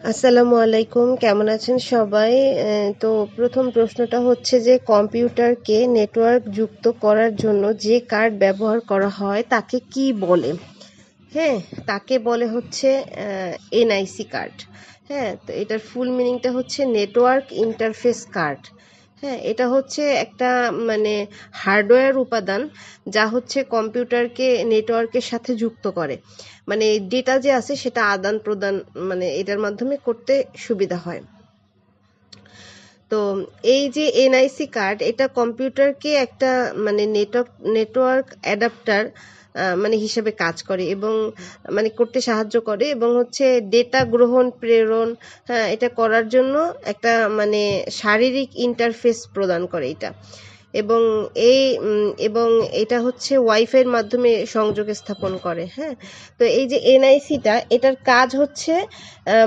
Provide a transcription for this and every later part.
আসসালামু আলাইকুম, কেমন আছেন সবাই? তো প্রথম প্রশ্নটা হচ্ছে যে কম্পিউটারকে নেটওয়ার্ক যুক্ত করার জন্য যে কার্ড ব্যবহার করা হয় তাকে কি বলে? হ্যাঁ তাকে বলে হচ্ছে এনআইসি কার্ড। হ্যাঁ তো এটার ফুল মিনিংটা হচ্ছে নেটওয়ার্ক ইন্টারফেস কার্ড হ্যাঁ এটা হচ্ছে একটা মানে হার্ডওয়্যার উপাদান যা হচ্ছে কম্পিউটারকে, নেটওয়ার্কের সাথে যুক্ত করে। মানে ডেটা যে আছে সেটা আদান প্রদান মানে এটার মাধ্যমে করতে সুবিধা হয়। তো, এই যে এনআইসি কার্ড, এটা কম্পিউটারকে একটা মানে নেটওয়ার্ক নেটওয়ার্ক অ্যাডাপ্টার মানে হিসেবে কাজ করে এবং মানে করতে সাহায্য করে এবং হচ্ছে ডেটা গ্রহণ, প্রেরণ হ্যাঁ এটা করার জন্য একটা মানে শারীরিক ইন্টারফেস প্রদান করে এটা। এবং এই এবং এটা হচ্ছে ওয়াইফাইয়ের মাধ্যমে সংযোগ স্থাপন করে হ্যাঁ। তো এই যে এনআইসিটা এটার কাজ হচ্ছে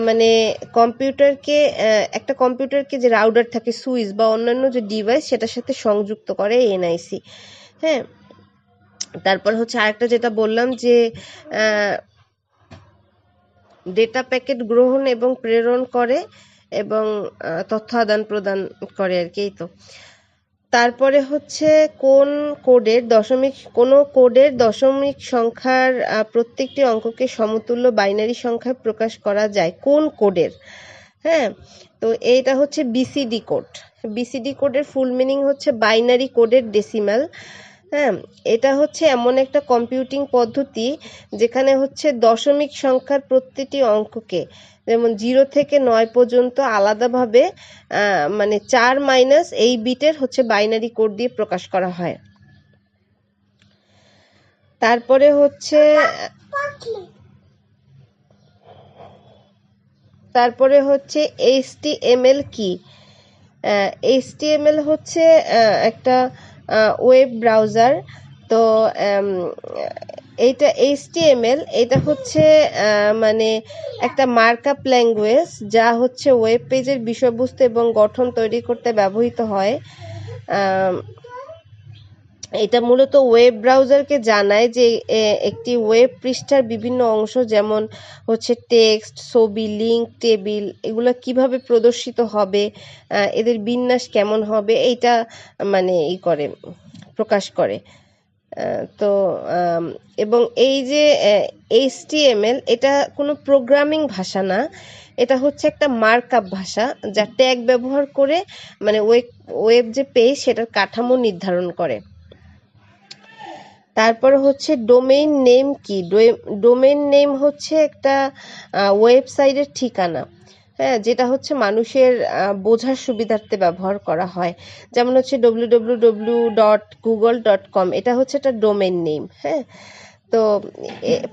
মানে কম্পিউটারকে একটা কম্পিউটারকে যে রাউডার থাকে সুইচ বা অন্যান্য যে ডিভাইস সেটার সাথে সংযুক্ত করে এনআইসি হ্যাঁ। তারপর হচ্ছে আরেকটা যেটা বললাম যে ডেটা প্যাকেট গ্রহণ এবং প্রেরণ করে এবং তথ্য আদান প্রদান করে আর কি তো। তারপরে হচ্ছে কোন কোডের দশমিক, কোন কোডের দশমিক সংখ্যার প্রত্যেকটি অঙ্ককে সমতুল্য বাইনারি সংখ্যায় প্রকাশ করা যায়, কোন কোডের? হ্যাঁ তো এইটা হচ্ছে বিসিডি কোড বিসিডি কোডের ফুল মিনিং হচ্ছে বাইনারি কোডের ডেসিমাল হ্যাঁ এটা হচ্ছে এমন একটা কম্পিউটিং পদ্ধতি যেখানে হচ্ছে দশমিক সংখ্যার প্রতিটি অঙ্ককে যেমন জিরো থেকে নয় পর্যন্ত আলাদাভাবে মানে চার মাইনাস এই বিটের হচ্ছে বাইনারি কোড দিয়ে প্রকাশ করা হয়। তারপরে হচ্ছে তারপরে হচ্ছে এইচটিএমএল কি? এইচটিএমএল হচ্ছে একটা ওয়েব ব্রাউজার তো এইটা এইচটিএমএল এটা হচ্ছে মানে একটা মার্কআপ ল্যাঙ্গুয়েজ যা হচ্ছে ওয়েব পেজের বিষয়বস্তু এবং গঠন তৈরি করতে ব্যবহৃত হয়। এটা মূলত ওয়েব ব্রাউজারকে জানায় যে একটি ওয়েব পৃষ্ঠার বিভিন্ন অংশ যেমন হচ্ছে টেক্সট, ছবি, লিঙ্ক, টেবিল, এগুলো কীভাবে প্রদর্শিত হবে এদের বিন্যাস কেমন হবে, এইটা মানে ই করে, প্রকাশ করে। তো এবং এই যে এইচটিএমএল, এটা কোনো প্রোগ্রামিং ভাষা না, এটা হচ্ছে একটা মার্কআপ ভাষা যা ট্যাগ ব্যবহার করে মানে ওয়েব ওয়েব যে পেজ সেটার কাঠামো নির্ধারণ করে। তারপর হচ্ছে ডোমেইন নেম কি? ডোমেইন নেম হচ্ছে একটা ওয়েবসাইটের ঠিকানা। হ্যাঁ যেটা হচ্ছে মানুষের বোঝার সুবিধার্থে ব্যবহার করা হয়। যেমন হচ্ছে W W dot Google dot com এটা হচ্ছে একটা ডোমেন নেম হ্যাঁ তো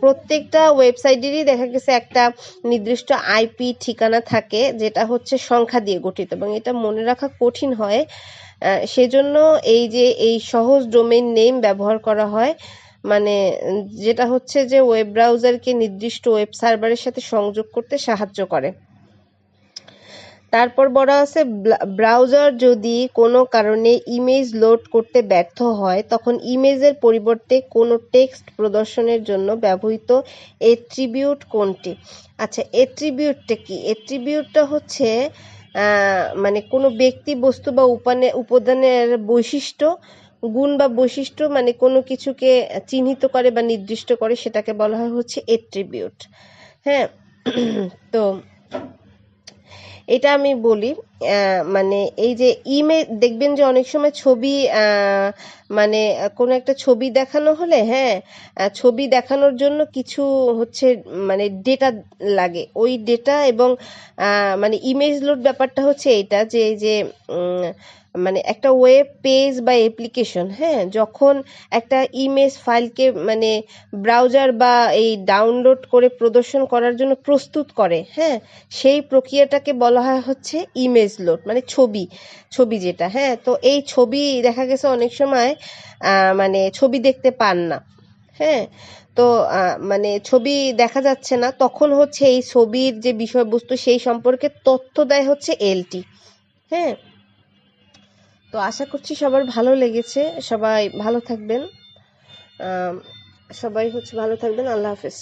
প্রত্যেকটা ওয়েবসাইটেরই দেখা গেছে একটা নির্দিষ্ট আইপি ঠিকানা থাকে, যেটা হচ্ছে সংখ্যা দিয়ে গঠিত এবং এটা মনে রাখা কঠিন হয়। সেজন্য এই যে, এই সহজ ডোমেইন নেম ব্যবহার করা হয় মানে যেটা হচ্ছে যে ওয়েব ব্রাউজারকে নির্দিষ্ট ওয়েব সার্ভারের সাথে সংযোগ করতে সাহায্য করে। তারপর বলা আছে ব্রাউজার যদি কোনো কারণে ইমেজ লোড করতে ব্যর্থ হয়, তখন ইমেজের পরিবর্তে কোনো টেক্সট প্রদর্শনের জন্য ব্যবহৃত এট্রিবিউট কোনটি? আচ্ছা এট্রিবিউটটা কি? এট্রিবিউটটা হচ্ছে মানে কোনো ব্যক্তি, বস্তু বা উপানে, উপাদানের বৈশিষ্ট্য, গুণ বা বৈশিষ্ট্য মানে কোনো কিছুকে চিহ্নিত করে বা নির্দিষ্ট করে, সেটাকে বলা হয় হচ্ছে এট্রিবিউট হ্যাঁ তো এটা আমি বলি মানে এই যে ইমেজ দেখবেন যে অনেক সময় ছবি মানে কোনো একটা ছবি দেখানো হলে হ্যাঁ ছবি দেখানোর জন্য কিছু হচ্ছে মানে ডেটা লাগে। ওই ডেটা এবং মানে ইমেজ লোড ব্যাপারটা হচ্ছে এটা যে যে মানে একটা ওয়েব পেজ বা অ্যাপ্লিকেশন হ্যাঁ? যখন একটা ইমেজ ফাইলকে মানে ব্রাউজার বা এই ডাউনলোড করে প্রদর্শন করার জন্য প্রস্তুত করে হ্যাঁ? সেই প্রক্রিয়াটাকে বলা হয় হচ্ছে ইমেজ লোড মানে ছবি ছবি যেটা হ্যাঁ? তো এই ছবি দেখা গেছে অনেক সময় মানে ছবি দেখতে পান না হ্যাঁ? তো মানে ছবি দেখা যাচ্ছে না, তখন হচ্ছে এই ছবির যে বিষয়বস্তু সেই সম্পর্কে তথ্য দেয় হচ্ছে এলটি হ্যাঁ? তো আশা করছি সবার ভালো লেগেছে। সবাই ভালো থাকবেন। সবাই হচ্ছে ভালো থাকবেন। আল্লাহ হাফেজ।